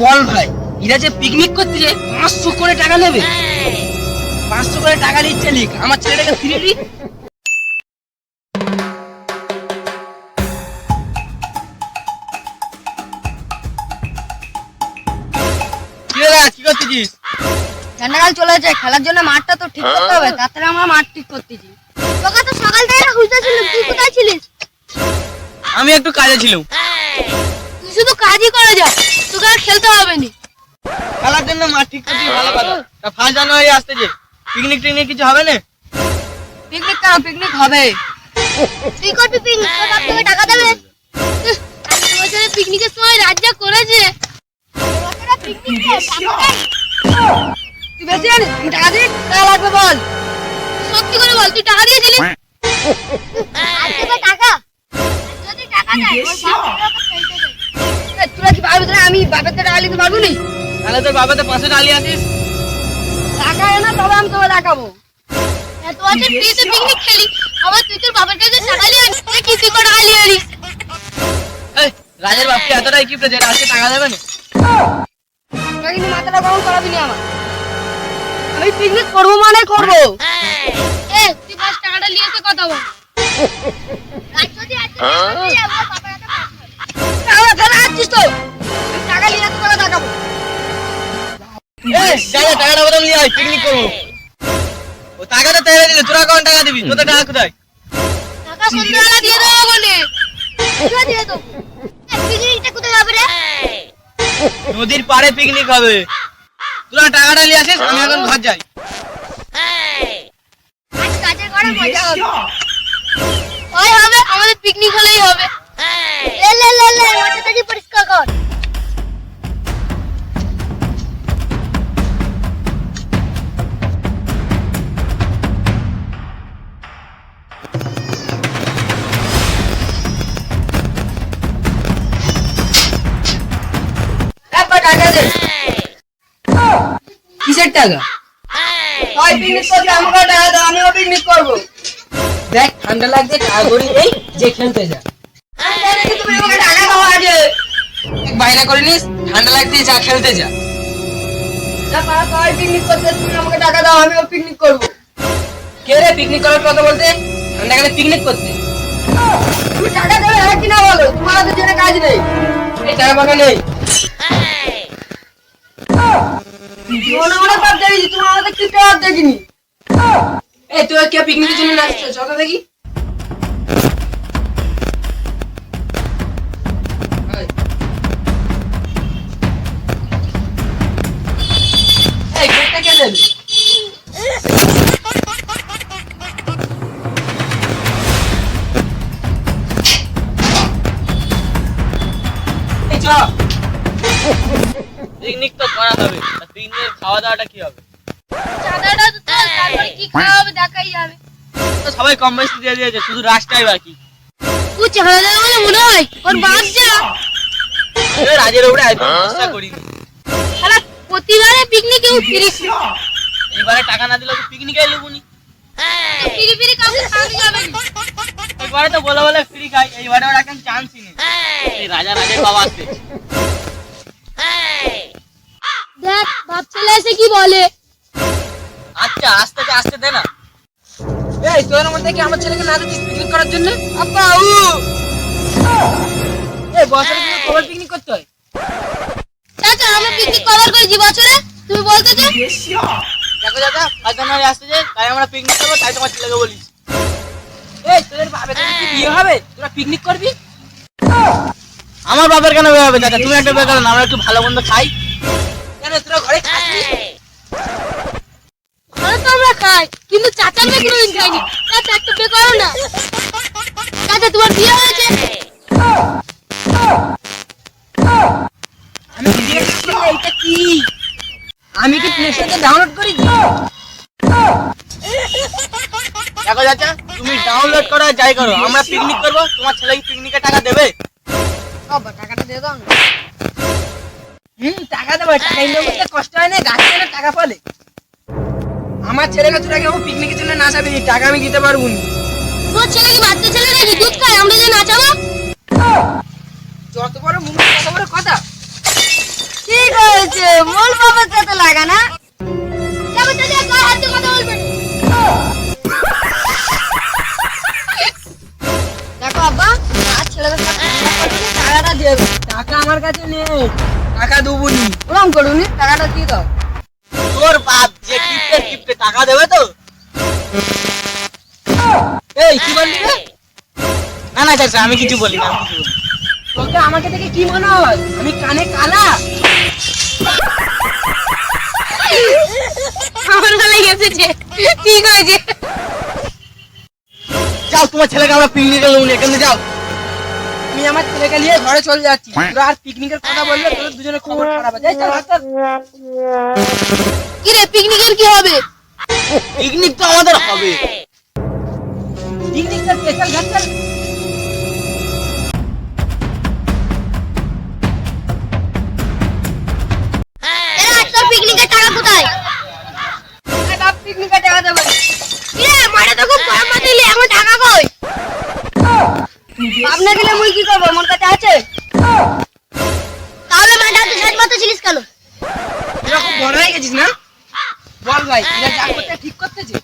বল ভাই। এরা যে পিকনিক করতে যায় পাঁচশো করে টাকা নেবে। পাঁচশো করে টাকা নিচ্ছে লিখ। আমার ছেলেটাকে ফিরে দিই। কি রে কি করতেছিস? ঠান্ডাকাল চলে যাচ্ছে খেলার জন্য মাঠটা তো ঠিক করতে হবে আমরা মাঠ ঠিক করতেছি। তোকে তো সকাল থেকে খুঁজতেছিলাম তুই কোথায় ছিলিস? আমি একটু কাজে ছিলাম। শুধু কাজই করে যা তোকে আর খেলতে হবে নি। খেলার জন্য মাঠ ঠিক করছিস ভালো কথা। তা ফার্স্ট জানুয়ারি আসতেছে পিকনিক টিকনিক কিছু হবে না? পিকনিক কেন পিকনিক হবে। তুই করবি পিকনিক তোর বাপ তোকে টাকা দেবে? বছরে পিকনিকের সময় রাজ্য করেছে। তুই বেশি জানিস আমি টাকা দিই টাকা লাগবে বল। সত্যি করে বল তুই টাকা দিয়েছিলি? টাকা যদি টাকা দেয়। তোরা কি ভাবি তোরা আমি বাপের থেকে টাকা নিতে পারব নি তাহলে তোর বাবাতে পাঁচশো ডালি আছিস টাকা এনে তবে আমি তোকে দেখাবো। এত তুই পিকনিক খেলি আবার তুই তোর বাবার কাছে টাকা নিয়ে তুই কিসি করে টাকা নিয়ে আনিস রাজের বাপকে এতটাই কি যে আজকে টাকা দেবে না। কিন্তু মাথাটা গরম করাবি না আমার আমি পিকনিক করব মানে করব। এ তুই বাস টাকাটা নিয়ে এসে কথা বল। টাকা ফেলে আসছিস পিকনিক করব। ও টাকাটা তেলে দিলে তোরা কোন টাকা দিবি? তোদের টাকা কোথায়? টাকা সন্ধ্যাবেলা দিয়ে দেবো বলে। দিয়ে দেবো। পিকনিকটা কোথায় যাবে রে? নদীর পাড়ে পিকনিক হবে। তোরা টাকাটা নিয়ে আসিস আমি এখন ঘর যাই। আজ কাজের করে মজা হবে। ওই হবে আমাদের পিকনিক হলেই হবে। লে লে লে লে মাথাটা পরিষ্কার কর একবার টাকা দে কিসের টাকা ওই পিকনিক করতে আমাকে টাকা দাও আমিও পিকনিক করব দেখ ঠান্ডা লাগছে টাকা করি এই যে খেলতে যা বাইনা করে নিস ঠান্ডা লাগছে যা খেলতে যা। পিকনিক করতে তুমি আমাকে টাকা দাও আমিও পিকনিক করব। কে রে পিকনিক করার কথা বলতে? ঠান্ডা গেলে পিকনিক করতে। তুমি টাকা দেবে হ্যাঁ কিনা বলো? তোমার তো কাজ নেই। এই টাকা পাকা নেই। জীবনে অনেক বার দেখেছি তুমি আমাদের তিনটে বার দেখিনি। এই তুই কে পিকনিকের জন্য নাচছো চলো দেখি। এই দেবে পিকনিক তো করা হবে। পিকনিকের খাওয়া দাওয়াটা কি হবে? চাঁদাটা তো তারপরে কি খাওয়া হবে দেখাই যাবে তো সবাই কম বেশি দিয়ে দিয়েছে শুধু রাস্তাই বাকি। তুই চাঁদা দেবে মনে হয়। ওর বাপ যা রাজের উপরে চেষ্টা করিনি। প্রতিবারে পিকনিকে উঠিস এবারে টাকা না দিলে পিকনিকে এলুবুনি ফিরি ফিরি কাউকে খাওয়াতে যাবে না। এবারে তো বলে বলে ফ্রি খাই এইবারে ওরা এখন চান্সই নেই। এই রাজা রাজের বাবা আসছে। দেখ বাপ ছেলে এসে কি বলে? আচ্ছা আস্তে আস্তে আসতে দে না। এই তোর মধ্যে কি আমার ছেলেকে না দিচ্ছিস পিকনিক করার জন্য? আব্বা উ এই বছরে কিন্তু কবে পিকনিক করতে হয় চাচা আমরা কভার বছরে? তুমি বলতে যে দেখো দাদা আজ জানুয়ারি আসছে যে তাই আমরা পিকনিক করব তাই তোমার ছেলেকে বলিস। এই তোদের তোদের কি বিয়ে হবে? তোরা পিকনিক করবি? আমার বাবার কেন বিয়ে হবে? দাদা তুমি একটা বিয়ে করো না আমরা একটু ভালো মন্দ খাই। কেন তোরা ঘরে খাসনি ঘরে তো আমরা খাই কিন্তু চাচার মেয়ে কোনোদিন খাইনি। চাচা একটু বে করো না। চাচা তোমার বিয়ে হয়েছে? এটা কি? আমি কি প্লে স্টোরে ডাউনলোড করেছি দেখো চাচা তুমি ডাউনলোড করো যাই করো। আমরা পিকনিক করব তোমার ছেলে কি পিকনিকের টাকা দেবে? বাবা টাকাটা দিয়ে দাও হুম টাকা দেবো টাকা ইনকাম করতে কষ্ট হয় না গাছ টাকা ফলে। আমার ছেলেকে তোরা কেউ পিকনিকের জন্য না যাবি টাকা আমি দিতে পারব না। তোমার ছেলে কি বাচ্চা ছেলে নাকি? দুধ খায় আমরা যে নাচাবো? যত বড় মুখ তত বড় মোল লাগা না। দেখো আব্বা আর ছেলেদের টাকাটা দিয়ে দেবো টাকা আমার কাছে নেই। টাকা ওরম করুন টাকাটা দিয়ে দাও। তোর বাপ যে কিপটে কিপটে টাকা দেবে তো। এই কি বললি না না চাচা আমি কিছু বলি না আমি কিছু বলি না। তোকে আমাকে দেখে কি মনে হয়? আমি কানে কালা। আমার গলায় গেছে ঠিক হয়েছে। যাও তোমার ছেলেকে আমরা পিকনিকে যাব এখানে যাও। আমি আমার ছেলেকে নিয়ে ঘরে চলে যাচ্ছি। তোরা আর পিকনিকের কথা বললে তোদের দুজনে খবর খারাপ আছে। এই চল, হাত। কি রে পিকনিকের কি হবে? পিকনিক তো আমাদের হবে। পিকনিকটা স্পেশাল ঘাট আপনি গেলে মুই কি করব? আমার কাছে আছে? তাহলে মাঠে তুই শেষ মতো ছিলিস কেন খুব বড় হয়ে গেছিস না? বল ভাই এরা যা করতে ঠিক করতেছে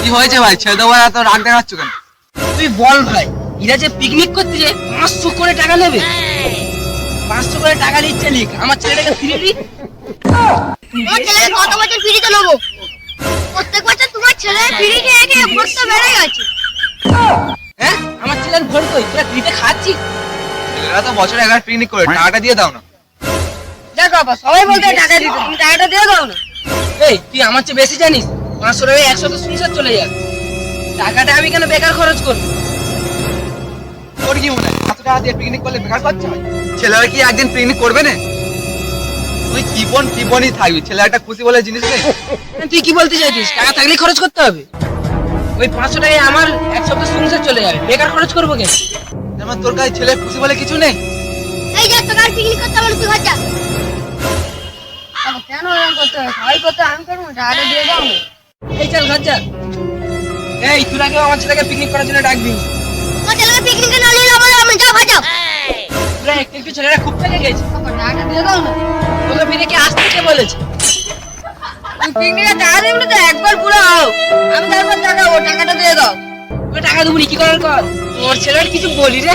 কি হয়েছে ভাই? ছেলে দেওয়া এত রাগ দেখাচ্ছ কেন? তুই বল ভাই এরা যে পিকনিক করতে যে পাঁচশো করে টাকা নেবে। পাঁচশো করে টাকা নিচ্ছে লিখ। আমার ছেলেটাকে ফিরে দিই তোমার ছেলেকে কত বছর ফ্রিতে নেব? প্রত্যেক বছর তোমার ছেলে ফ্রি খেয়ে খেয়ে ভর্তা বেড়ে গেছে হ্যাঁ ভোর কই? তোরা ফ্রিতে খাচ্ছিস? ছেলেরা তো বছরে একবার পিকনিক করে টাকাটা দিয়ে দাও না। দেখো বাবা সবাই বলতে টাকা দিতে তুমি টাকাটা দিয়ে দাও না। এই তুই আমার চেয়ে বেশি জানিস? পাঁচশো টাকা একশো তো সংসার চলে যাবে। টাকাটা আমি কেন বেকার খরচ করব? তোর কি মনে হয় এত টাকা দিয়ে পিকনিক করলে বেকার খরচা হয়? ছেলেরা কি একদিন পিকনিক করবে না? তুই কি বোন কি বোনই থাকবি? ছেলে একটা খুশি বলে জিনিস নেই তুই কি বলতে চাইছিস? টাকা থাকলে খরচ করতে হবে? ওই পাঁচশো টাকায় আমার এক সপ্তাহ সংসার চলে যাবে। বেকার খরচ করব কেন? যেমন তোর কাছে ছেলে খুশি বলে কিছু নেই? এই যে তোকে আর পিকনিক করতে বলে তুই ঘর যা। কেন এরকম করতে হবে সবাই করতে আমি করব দিয়ে দাও। এই চল ঘর যা। এই তোরা কেউ আমার ছেলেকে পিকনিক করার জন্য ডাকবি। তোমার ছেলেকে পিকনিকে না নিয়ে যাব আমি যাও ঘর যাও তোরা একটু ছেলেরা খুব পেকে গেছে। টাকাটা দিয়ে দাও না। তোকে ফিরে কি আসতে কে বলেছে? তুমি পিকনিকে টাকা দেবে না তো একবার পুরো আও আমি তারপর টাকা ও টাকাটা দিয়ে দাও। তোকে টাকা দেবো কি করার কর? তোর ছেলের কিছু বলি রে।